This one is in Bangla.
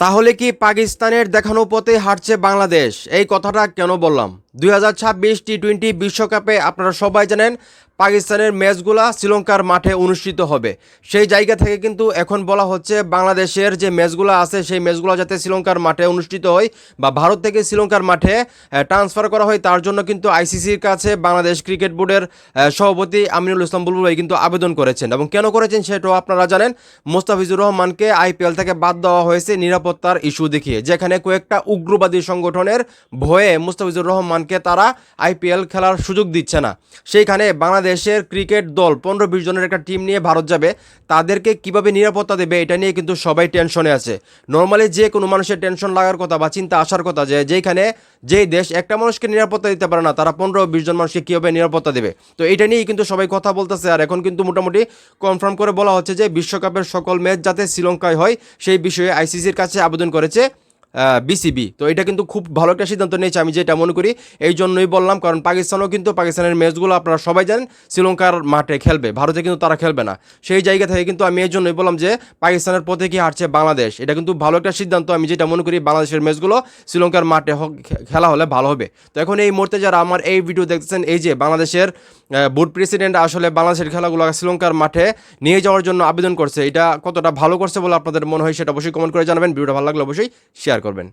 তাহলে কি পাকিস্তানের দেখানো পথে হাঁটছে বাংলাদেশ? এই কথাটা কেন বললাম? দুই হাজার ছাব্বিশ টি টোয়েন্টি বিশ্বকাপে আপনারা সবাই জানেন পাকিস্তানের ম্যাচগুলা শ্রীলঙ্কার মাঠে অনুষ্ঠিত হবে। সেই জায়গা থেকে কিন্তু এখন বলা হচ্ছে বাংলাদেশের যে ম্যাচগুলো আছে, সেই ম্যাচগুলো যাতে শ্রীলঙ্কার মাঠে অনুষ্ঠিত হয় বা ভারত থেকে শ্রীলঙ্কার মাঠে ট্রান্সফার করা হয়, তার জন্য কিন্তু আইসিসির কাছে বাংলাদেশ ক্রিকেট বোর্ডের সভাপতি আমিনুল ইসলাম বুলবুল ভাই কিন্তু আবেদন করেছেন। এবং কেন করেছেন সেটাও আপনারা জানেন, মোস্তাফিজুর রহমানকে আইপিএল থেকে বাদ দেওয়া হয়েছে নিরাপত্তার ইস্যু দেখিয়ে। যেখানে কয়েকটা উগ্রবাদী সংগঠনের ভয়ে মুস্তাফিজুর রহমানকে তারা আইপিএল খেলার সুযোগ দিচ্ছে না। সেইখানে বাংলাদেশের ক্রিকেট দল পনেরো বিশ জনের একটা টিম নিয়ে ভারত যাবে। তাদেরকে কীভাবে নিরাপত্তা দেবে এটা নিয়ে কিন্তু সবাই টেনশনে আছে। নর্মালি যে কোনো মানুষের টেনশন লাগার কথা বা চিন্তা আসার কথা যে যেখানে যেই দেশ একটা মানুষকে নিরাপত্তা দিতে পারে না, তারা পনেরো বিশ জন মানুষকে কীভাবে নিরাপত্তা দেবে? তো এটা নিয়েই কিন্তু সবাই কথা বলতেছে আর এখন কিন্তু মোটামুটি কনফার্ম করে বলা হচ্ছে যে বিশ্বকাপের সকল ম্যাচ যাতে শ্রীলঙ্কায় হয়, সেই বিষয়ে আইসিসির কাছে আবেদন করেছে। বিসিবি তো এটা কিন্তু খুব ভালো একটা সিদ্ধান্ত নিয়েছে, আমি যেটা মনে করি। এই জন্যই বললাম, কারণ পাকিস্তানও কিন্তু পাকিস্তানের ম্যাচগুলো আপনারা সবাই জানেন, শ্রীলঙ্কার মাঠে খেলবে, ভারতে কিন্তু তারা খেলবে না। সেই জায়গা থেকে কিন্তু আমি এই জন্যই বললাম যে, পাকিস্তানের পথে কি হারছে বাংলাদেশ? এটা কিন্তু ভালো একটা সিদ্ধান্ত, আমি যেটা মনে করি বাংলাদেশের ম্যাচগুলো শ্রীলঙ্কার মাঠে খেলা হলে ভালো হবে। তো এখন এই মুহূর্তে যারা আমার এই ভিডিও দেখতেছেন, এই যে বাংলাদেশের বোর্ড প্রেসিডেন্ট আসলে বাংলাদেশের খেলাগুলো শ্রীলঙ্কার মাঠে নিয়ে যাওয়ার জন্য আবেদন করছে, এটা কতটা ভালো করছে বলে আপনাদের মনে হয় সেটা অবশ্যই কমেন্ট করে জানাবেন। ভিডিওটা ভালো লাগলে অবশ্যই শেয়ার করবেন